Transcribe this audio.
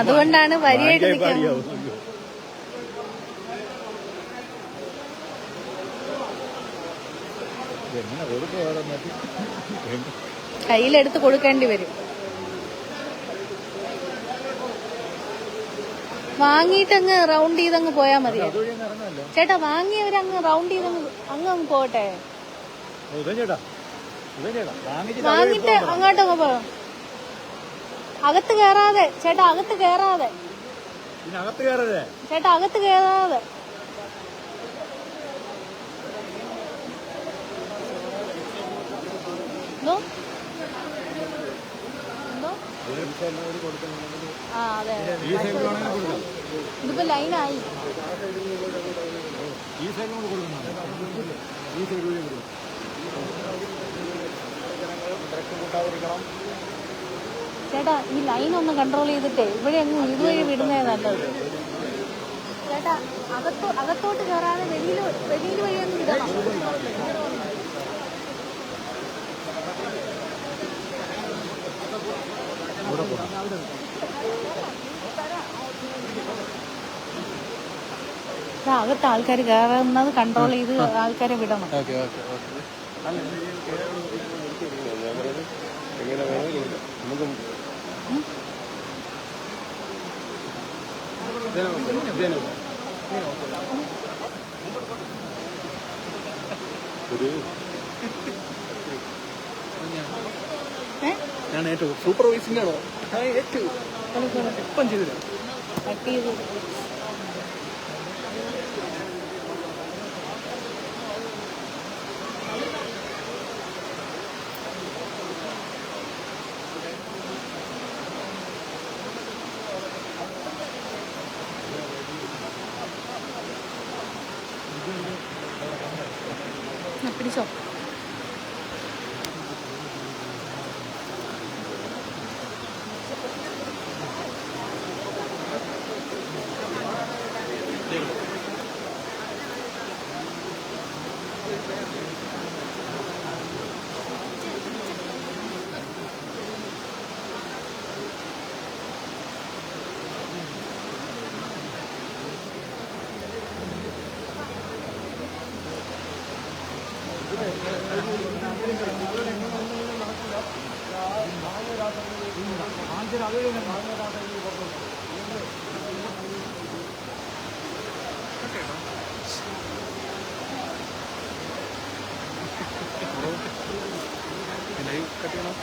അതുകൊണ്ടാണ് വരിയായിട്ട് നിൽക്കുന്നത്? കയ്യിലെടുത്ത് കൊടുക്കേണ്ടി വരും. വാങ്ങിയിട്ടങ്ങ് റൗണ്ട് ചെയ്തങ്ങ് പോയാ മതി. ചേട്ടാ വാങ്ങിയവരങ്ങ് റൗണ്ട് ചെയ്തങ്ങ് അങ്ങ് അങ്ങ് പോട്ടെ അതുവഴി വാങ്ങിട്ട് അങ്ങോട്ടങ്ങ് പോ അകത്ത് കേറാതെ. ചേട്ടാ അകത്ത് കേറാതെ. അകത്ത് കയറരുതേ ചേട്ടാ അകത്ത് കേറാതെ. ഇതിപ്പോ ലൈനായി. ഈ സൈഡിൽ കൊണ്ട് കൊടുക്കുന്നുണ്ട് ഈ സൈഡ് വഴി കൊടുക്കും ചേട്ടാ ഈ ലൈൻ ഒന്ന് കൺട്രോൾ ചെയ്തിട്ടേ ഇവിടെ അങ്ങ് ഇതുവഴി വിടുന്നേ നല്ലത്. ചേട്ടാ അകത്തോ അകത്തോട്ട് കയറാതെ വെളിയിൽ വെളിയിൽ വഴി അങ്ങ് വിടണം. അകത്ത് ആൾക്കാർ കയറുന്നത് കൺട്രോൾ ചെയ്ത് ആൾക്കാരെ വിടണം. നമുക്ക് ഞാൻ ഏറ്റവും സൂപ്പർവൈസിംഗ് ആണോ ഏറ്റവും. ഇപ്പം ചെയ്തില്ല. പിടിച്ചോ ലൈവ് കട്ട് ചെയ്യണം